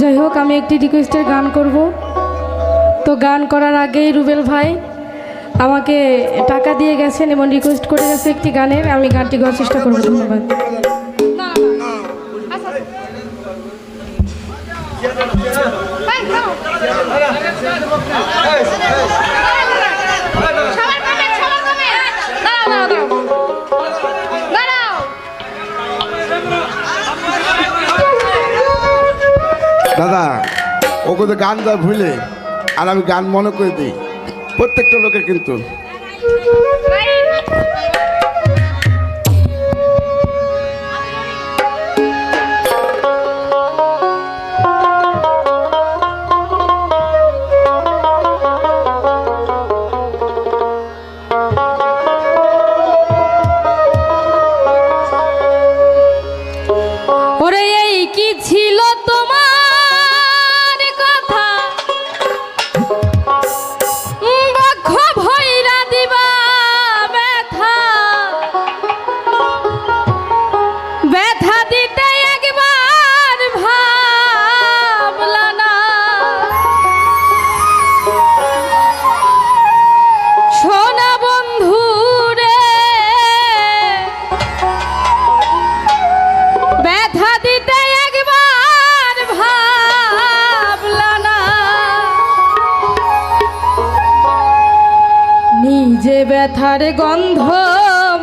যাই হোক আমি একটি রিকোয়েস্টের গান করব। তো গান করার আগেই রুবেল ভাই আমাকে টাকা দিয়ে গেছেন এবং রিকোয়েস্ট করে গেছে একটি গানের। আমি গানটি গাওয়ার চেষ্টা করব, ধন্যবাদ। তো গান দেওয়া ভুলে, আর আমি গান মনে করে দিই। প্রত্যেকটা লোকের কিন্তু। ওরে, এই কি ছিল তোমার ব্যথার গন্ধ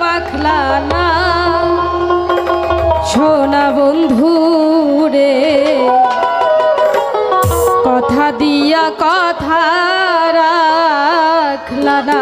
মাখলা না। সোনা বন্ধু রে কথা দিয়া কথা রাখলা না।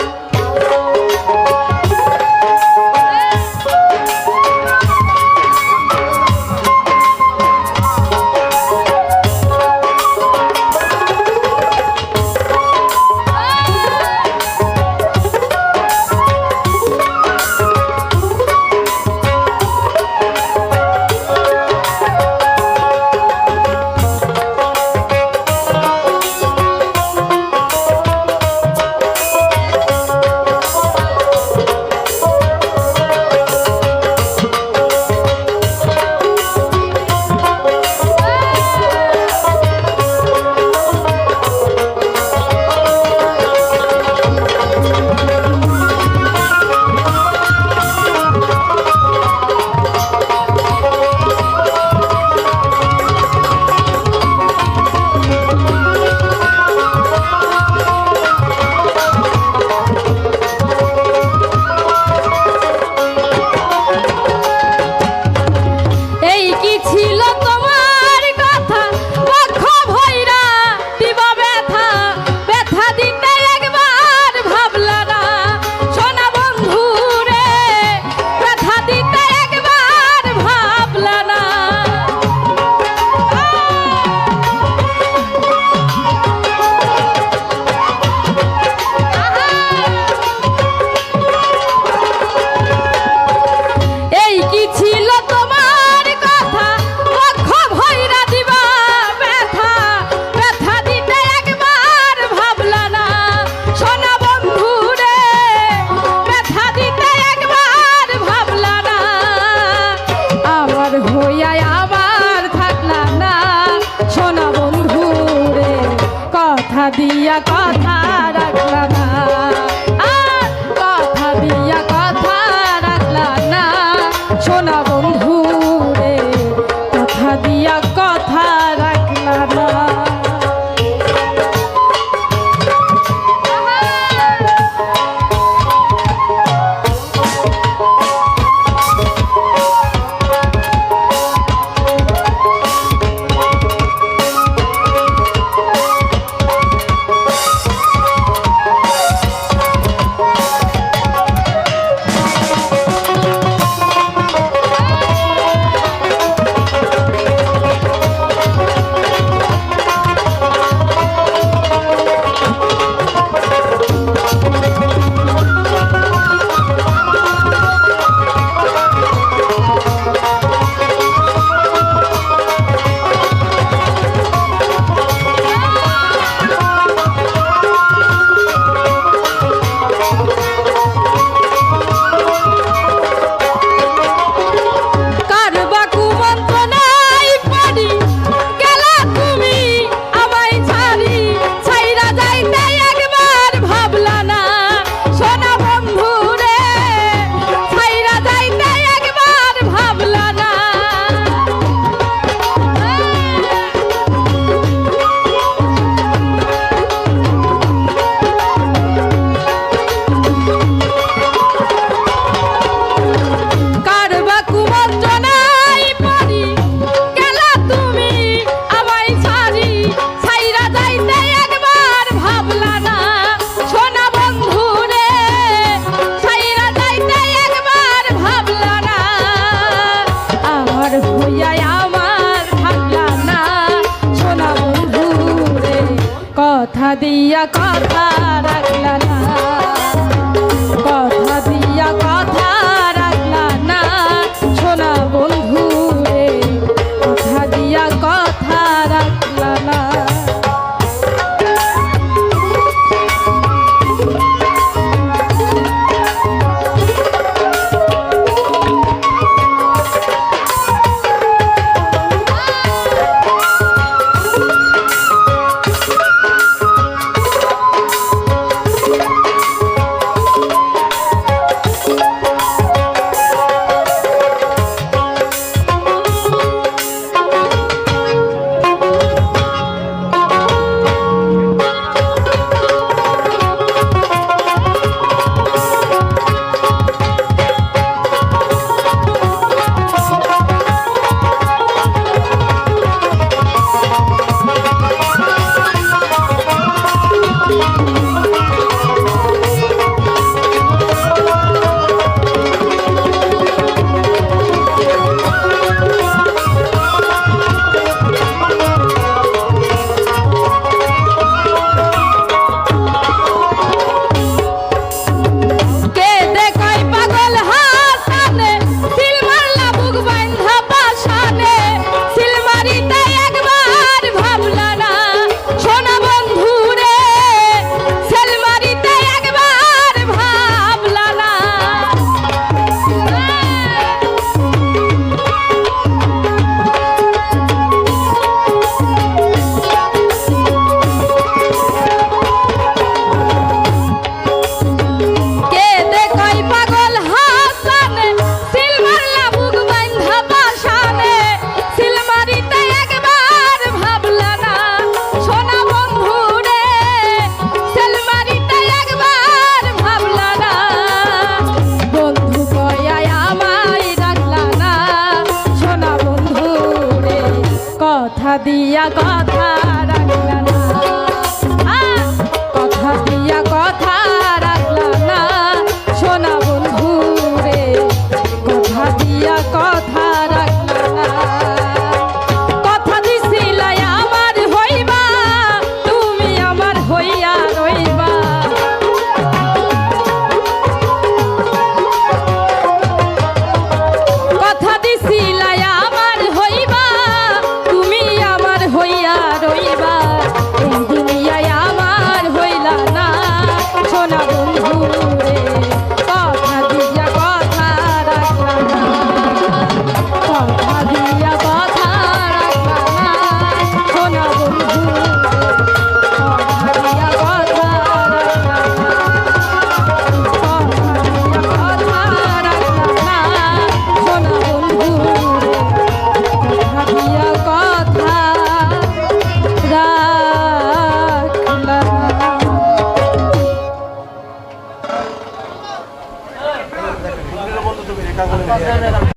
দিয়া কথা